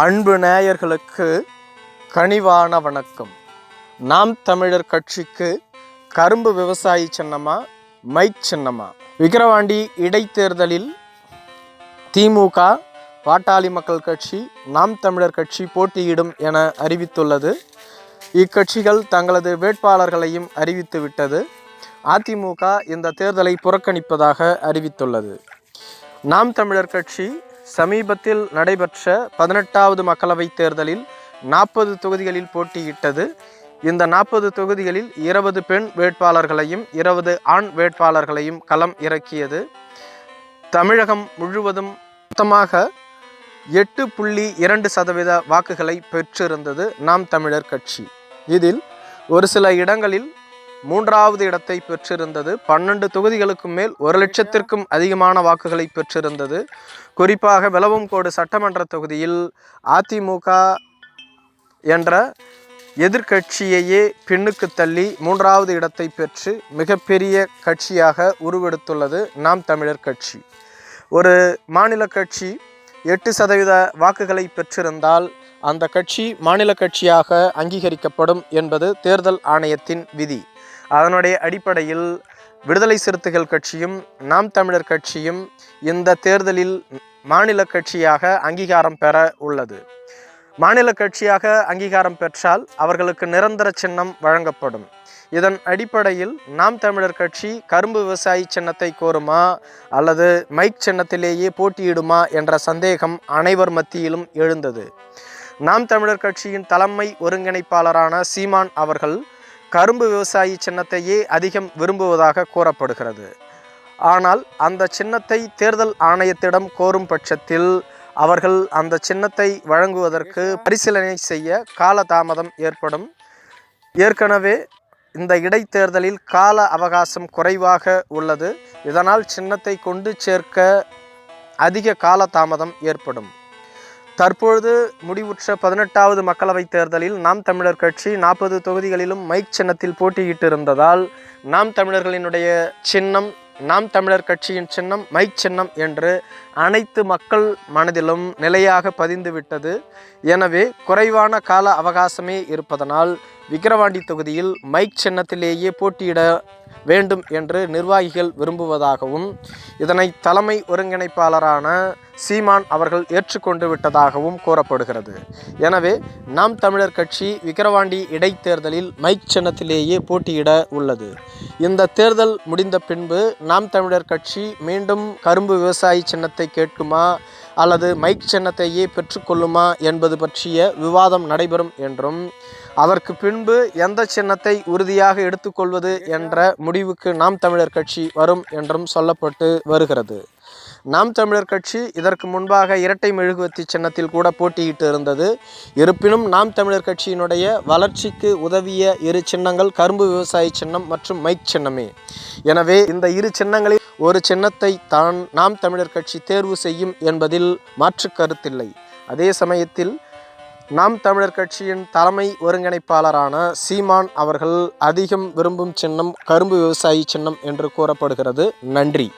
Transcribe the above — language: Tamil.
அன்பு நேயர்களுக்கு கனிவான வணக்கம். நாம் தமிழர் கட்சிக்கு கரும்பு விவசாயி சின்னமா மைக் சின்னமா விக்கிரவாண்டி இடைத்தேர்தலில் திமுக பாட்டாளி மக்கள் கட்சி நாம் தமிழர் கட்சி போட்டியிடும் என அறிவித்துள்ளது. இக்கட்சிகள் தங்களது வேட்பாளர்களையும் அறிவித்துவிட்டது அதிமுக இந்த தேர்தலை புறக்கணிப்பதாக அறிவித்துள்ளது. நாம் தமிழர் கட்சி சமீபத்தில் நடைபெற்ற பதினெட்டாவது மக்களவைத் தேர்தலில் நாற்பது தொகுதிகளில் போட்டியிட்டது. இந்த நாற்பது தொகுதிகளில் இருபது பெண் வேட்பாளர்களையும் இருபது ஆண் வேட்பாளர்களையும் களம் இறக்கியது. தமிழகம் முழுவதும் மொத்தமாக எட்டு புள்ளி இரண்டு சதவீத வாக்குகளை பெற்றிருந்தது நாம் தமிழர் கட்சி. இதில் ஒரு சில இடங்களில் மூன்றாவது இடத்தை பெற்றிருந்தது. பன்னெண்டு தொகுதிகளுக்கும் மேல் ஒரு லட்சத்திற்கும் அதிகமான வாக்குகளை பெற்றிருந்தது. குறிப்பாக விளவங்கோடு சட்டமன்ற தொகுதியில் அதிமுக என்ற எதிர்கட்சியையே பின்னுக்கு தள்ளி மூன்றாவது இடத்தை பெற்று மிகப்பெரிய கட்சியாக உருவெடுத்துள்ளது நாம் தமிழர் கட்சி. ஒரு மாநில கட்சி எட்டு சதவீத வாக்குகளை பெற்றிருந்தால் அந்த கட்சி மாநில கட்சியாக அங்கீகரிக்கப்படும் என்பது தேர்தல் ஆணையத்தின் விதி. அதனுடைய அடிப்படையில் விடுதலை சிறுத்தைகள் கட்சியும் நாம் தமிழர் கட்சியும் இந்த தேர்தலில் மாநில கட்சியாக அங்கீகாரம் பெற உள்ளது. மாநில கட்சியாக அங்கீகாரம் பெற்றால் அவர்களுக்கு நிரந்தர சின்னம் வழங்கப்படும். இதன் அடிப்படையில் நாம் தமிழர் கட்சி கரும்பு விவசாயி சின்னத்தை கோருமா அல்லது மைக் சின்னத்திலேயே போட்டியிடுமா என்ற சந்தேகம் அனைவர் மத்தியிலும் எழுந்தது. நாம் தமிழர் கட்சியின் தலைமை ஒருங்கிணைப்பாளரான சீமான் அவர்கள் கரும்பு விவசாயி சின்னத்தையே அதிகம் விரும்புவதாக கூறப்படுகிறது. ஆனால் அந்த சின்னத்தை தேர்தல் ஆணையத்திடம் கோரும் பட்சத்தில் அவர்கள் அந்த சின்னத்தை வழங்குவதற்கு பரிசீலனை செய்ய காலதாமதம் ஏற்படும். ஏற்கனவே இந்த இடைத்தேர்தலில் கால அவகாசம் குறைவாக உள்ளது. இதனால் சின்னத்தை கொண்டு சேர்க்க அதிக காலதாமதம் ஏற்படும். தற்பொழுது முடிவுற்ற பதினெட்டாவது மக்களவைத் தேர்தலில் நாம் தமிழர் கட்சி நாற்பது தொகுதிகளிலும் மைக் சின்னத்தில் போட்டியிட்டு இருந்ததால் நாம் தமிழர்களினுடைய சின்னம் நாம் தமிழர் கட்சியின் சின்னம் மைக் சின்னம் என்று அனைத்து மக்கள் மனதிலும் நிலையாக பதிந்துவிட்டது. எனவே குறைவான கால அவகாசமே இருப்பதனால் விக்கிரவாண்டி தொகுதியில் மைக் சின்னத்திலேயே போட்டியிட வேண்டும் என்று நிர்வாகிகள் விரும்புவதாகவும் இதனை தலைமை ஒருங்கிணைப்பாளரான சீமான் அவர்கள் ஏற்றுக்கொண்டு விட்டதாகவும் கூறப்படுகிறது. எனவே நாம் தமிழர் கட்சி விக்கிரவாண்டி இடைத்தேர்தலில் மைக் சின்னத்திலேயே போட்டியிட உள்ளது. இந்த தேர்தல் முடிந்த பின்பு நாம் தமிழர் கட்சி மீண்டும் கரும்பு விவசாயி சின்னத்தை கேட்குமா அல்லது மைக் சின்னத்தையே பெற்றுக்கொள்ளுமா என்பது பற்றிய விவாதம் நடைபெறும் என்றும் அதற்கு பின்பு எந்த சின்னத்தை உறுதியாக எடுத்துக்கொள்வது என்ற முடிவுக்கு நாம் தமிழர் கட்சி வரும் என்றும் சொல்லப்பட்டு வருகிறது. நாம் தமிழர் கட்சி இதற்கு முன்பாக இரட்டை மெழுகுவர்த்தி சின்னத்தில் கூட போட்டியிட்டு இருந்தது. இருப்பினும் நாம் தமிழர் கட்சியினுடைய வளர்ச்சிக்கு உதவிய இரு சின்னங்கள் கரும்பு விவசாய சின்னம் மற்றும் மைக் சின்னமே. எனவே இந்த இரு சின்னங்களில் ஒரு சின்னத்தை தான் நாம் தமிழர் கட்சி தேர்வு செய்யும் என்பதில் மாற்று கருத்தில்லை. அதே சமயத்தில் நாம் தமிழர் கட்சியின் தலைமை ஒருங்கிணைப்பாளரான சீமான் அவர்கள் அதிகம் விரும்பும் சின்னம் கரும்பு விவசாயி சின்னம் என்று கூறப்படுகிறது. நன்றி.